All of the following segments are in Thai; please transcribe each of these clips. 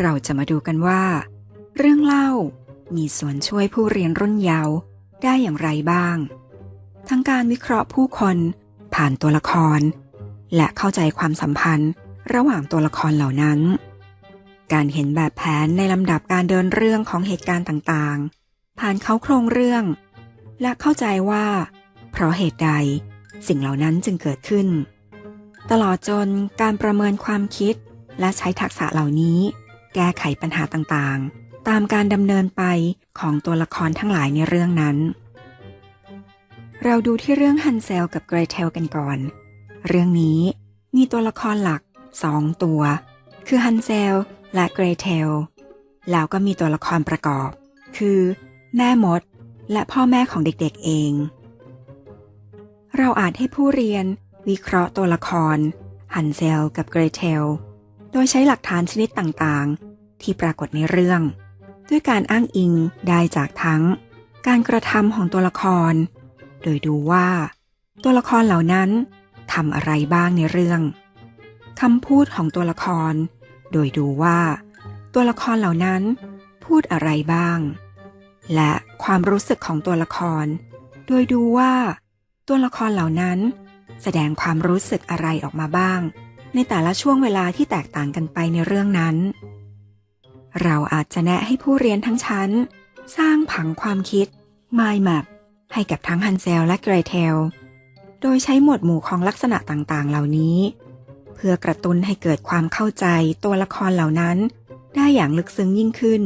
เราจะมาดูกันว่า เรื่องเล่ามีส่วนช่วยผู้เรียนรุ่นเยาว์ได้อย่างไรบ้าง ทั้งการวิเคราะห์ผู้คนผ่านตัวละคร และเข้าใจความสัมพันธ์ระหว่างตัวละครเหล่านั้น การเห็นแบบแผนในลำดับการเดินเรื่องของเหตุการณ์ต่างๆ ผ่านเขาโครงเรื่อง และเข้าใจว่า เพราะเหตุใดสิ่งเหล่านั้นจึงเกิดขึ้น ตลอดจนการประเมินความคิดและใช้ทักษะเหล่านี้ แก้ไขปัญหาต่างๆ ตามการดำเนินไปของตัวละครทั้งหลายในเรื่องนั้น เราดูที่เรื่องฮันเซลกับเกรเทลกันก่อน เรื่องนี้มีตัวละครหลักสองตัว คือฮันเซลและเกรเทล แล้วก็มีตัวละครประกอบ คือ แม่มด และพ่อแม่ของเด็กๆเอง เราอาจให้ผู้เรียนวิเคราะห์ตัวละครฮันเซลกับเกรเทล โดยใช้หลักฐานชนิดต่างๆ ที่ปรากฏในเรื่อง ด้วยการอ้างอิงได้จากทั้ง การกระทำของตัวละคร โดยดูว่า ตัวละครเหล่านั้นทำอะไรบ้างในเรื่องคำพูดของตัวละคร โดยดูว่า ตัวละครเหล่านั้นพูดอะไรบ้าง และความรู้สึกของตัวละคร โดยดูว่า ตัวละครเหล่านั้น แสดงความรู้สึกอะไรออกมาบ้าง ในแต่ละช่วงเวลาที่แตกต่างกันไปในเรื่องนั้น เราอาจจะแนะให้ผู้เรียนทั้งชั้น สร้างผังความคิด mind map ให้กับทั้งฮันเซลและเกรเทล โดยใช้หมวดหมู่ของลักษณะต่างๆ เหล่านี้ เพื่อกระตุ้นให้เกิดความเข้าใจตัวละครเหล่านั้น ได้อย่างลึกซึ้งยิ่งขึ้น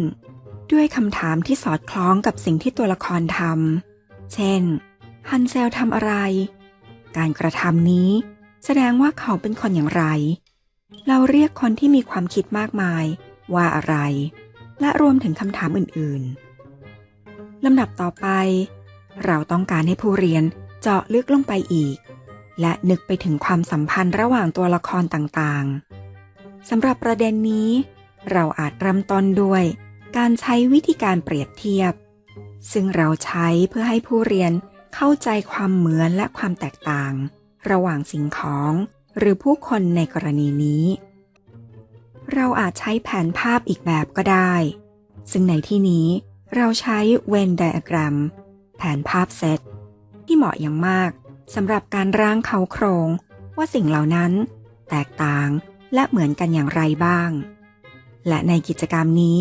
ด้วยคำถามที่สอดคล้องกับสิ่งที่ตัวละครทำ เช่น ฮันเซลทำอะไร การกระทำนี้ แสดงว่าเขาเป็นคนอย่างไร เราเรียกคนที่มีความคิดมากมาย ว่าอะไร และรวมถึงคำถามอื่นๆลำดับต่อไป เราต้องการให้ผู้เรียนเจาะลึกลงไปอีก และนึกไปถึงความสัมพันธ์ระหว่างตัวละครต่างๆสำหรับประเด็นนี้ เราอาจเริ่มต้นด้วยการใช้วิธีการเปรียบเทียบ ซึ่งเราใช้เพื่อให้ผู้เรียนเข้าใจความเหมือนและความแตกต่าง ระหว่างสิ่งของหรือผู้คนในกรณีนี้ เราอาจใช้แผนภาพอีกแบบก็ได้ ซึ่งในที่นี้เราใช้เวนไดอะแกรมแผนภาพเซตที่เหมาะอย่างมากสำหรับการร่างเขาโครงว่าสิ่งเหล่านั้นแตกต่างและเหมือนกันอย่างไรบ้าง และในกิจกรรมนี้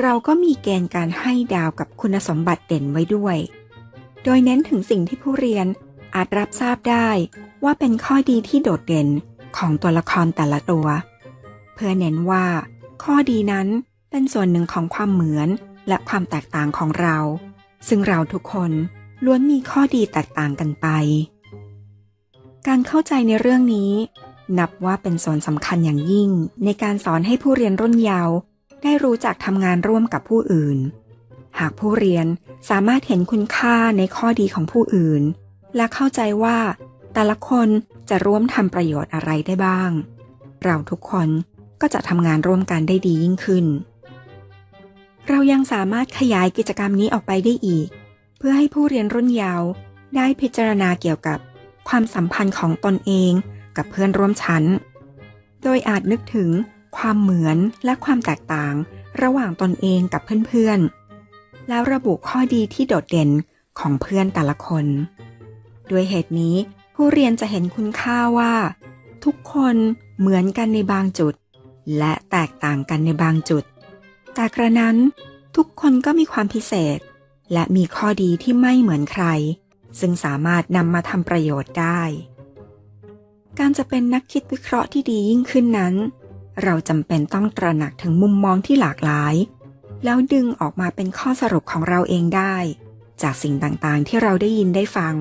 เราก็มีเกณฑ์การให้ดาวกับคุณสมบัติเด่นไว้ด้วย โดยเน้นถึงสิ่งที่ผู้เรียนอาจรับทราบได้ ว่าเป็นข้อดีที่โดดเด่นของตัวละครแต่ละตัว เพื่อเน้นว่า ข้อดีนั้นเป็นส่วนหนึ่งของความเหมือนและความแตกต่างของเรา ซึ่งเราทุกคนล้วนมีข้อดีแตกต่างกันไป การเข้าใจในเรื่องนี้ นับว่าเป็นส่วนสำคัญอย่างยิ่งในการสอนให้ผู้เรียนรุ่นเยาว์ได้รู้จักทำงานร่วมกับผู้อื่น หากผู้เรียนสามารถเห็นคุณค่าในข้อดีของผู้อื่น และเข้าใจว่า แต่ละคนจะร่วมทำประโยชน์อะไรได้บ้าง เราทุกคนก็จะทำงานร่วมกันได้ดียิ่งขึ้น เรายังสามารถขยายกิจกรรมนี้ออกไปได้อีก เพื่อให้ผู้เรียนรุ่นเยาว์ได้พิจารณาเกี่ยวกับความสัมพันธ์ของตนเองกับเพื่อนร่วมชั้น โดยอาจนึกถึงความเหมือนและความแตกต่างระหว่างตนเองกับเพื่อนๆ แล้วระบุข้อดีที่โดดเด่นของเพื่อนแต่ละคน ด้วยเหตุนี้ ผู้เรียนจะเห็นคุณค่าว่า ทุกคนเหมือนกันในบางจุด และแตกต่างกันในบางจุด แต่กระนั้นทุกคนก็มีความพิเศษ และมีข้อดีที่ไม่เหมือนใคร ซึ่งสามารถนำมาทำประโยชน์ได้ การจะเป็นนักคิดวิเคราะห์ที่ดียิ่งขึ้นนั้น เราจำเป็นต้องตระหนักถึงมุมมองที่หลากหลาย แล้วดึงออกมาเป็นข้อสรุปของเราเองได้ จากสิ่งต่างๆที่เราได้ยินได้ฟัง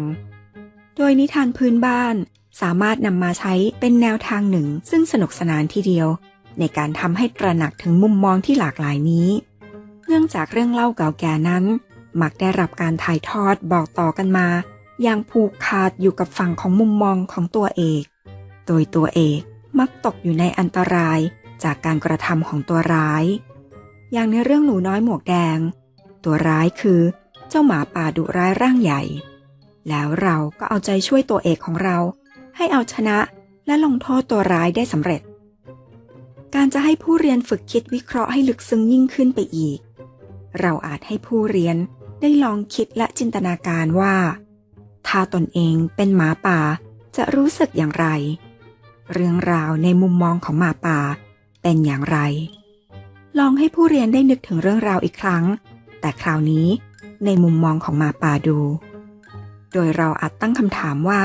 โดยนิทานพื้นบ้าน สามารถนำมาใช้เป็นแนวทางหนึ่ง ซึ่งสนุกสนานทีเดียว ในการทำให้ตระหนักถึงมุมมองที่หลากหลายนี้ เนื่องจากเรื่องเล่าเก่าแก่นั้น มักได้รับการถ่ายทอดบอกต่อกันมา อย่างผูกขาดอยู่กับฝั่งของมุมมองของตัวเอก โดยตัวเอกมักตกอยู่ในอันตรายจากการกระทำของตัวร้าย อย่างในเรื่องหนูน้อยหมวกแดง ตัวร้ายคือ เจ้าหมาป่าดุร้ายร่างใหญ่ แล้วเราก็เอาใจช่วยตัวเอกของเรา ให้เอาชนะและลงโทษตัวร้ายได้สำเร็จ การจะให้ผู้เรียนฝึกคิดวิเคราะห์ให้ลึกซึ้งยิ่งขึ้นไปอีก เราอาจให้ผู้เรียนได้ลองคิดและจินตนาการว่า ถ้าตนเองเป็นหมาป่าจะรู้สึกอย่างไร เรื่องราวในมุมมองของหมาป่าเป็นอย่างไร ลองให้ผู้เรียนได้นึกถึงเรื่องราวอีกครั้ง แต่คราวนี้ในมุมมองของหมาป่าดู โดยเราอาจตั้งคำถามว่า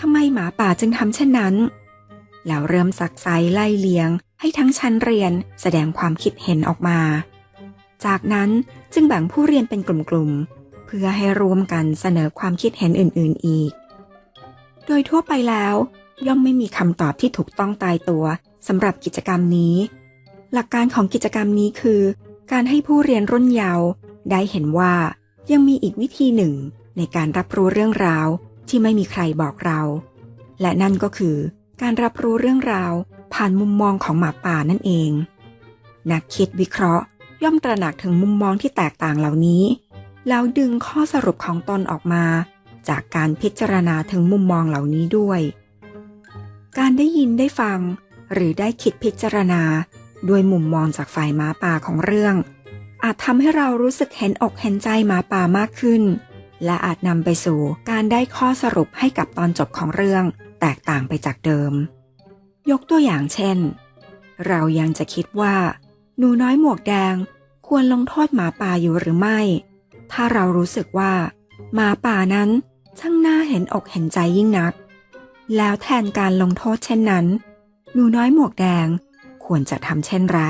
ทำไมหมาป่าจึงทำเช่นนั้น แล้วเริ่มซักไซไล่เลียง ให้ทั้งชั้นเรียนแสดงความคิดเห็นออกมา จากนั้นจึงแบ่งผู้เรียนเป็นกลุ่มๆ เพื่อให้รวมกันเสนอความคิดเห็นอื่นๆอีก โดยทั่วไปแล้ว ย่อมไม่มีคำตอบที่ถูกต้องตายตัวสำหรับกิจกรรมนี้ หลักการของกิจกรรมนี้คือ การให้ผู้เรียนรุ่นเยาว์ได้เห็นว่ายังมีอีกวิธีหนึ่ง ในการรับรู้เรื่องราวที่ไม่มีใครบอกเรา และนั่นก็คือการรับรู้เรื่องราวผ่านมุมมองของหมาป่านั่นเอง นักคิดวิเคราะห์ย่อมตระหนักถึงมุมมองที่แตกต่างเหล่านี้ แล้วดึงข้อสรุปของตนออกมา จากการพิจารณาถึงมุมมองเหล่านี้ด้วย การได้ยินได้ฟัง หรือได้คิดพิจารณาด้วยมุมมองจากฝ่ายหมาป่าของเรื่อง อาจทำให้เรารู้สึกเห็นอกเห็นใจหมาป่ามากขึ้น และอาจนำไปสู่การได้ข้อสรุปให้กับตอนจบของเรื่อง แตกต่างไปจากเดิม ยกตัวอย่างเช่น เรายังจะคิดว่า หนูน้อยหมวกแดงควรลงโทษหมาป่าอยู่หรือไม่ ถ้าเรารู้สึกว่า หมาป่านั้นช่างน่าเห็นอกเห็นใจยิ่งนัก แล้วแทนการลงโทษเช่นนั้น หนูน้อยหมวกแดงควรจะทำเช่นไร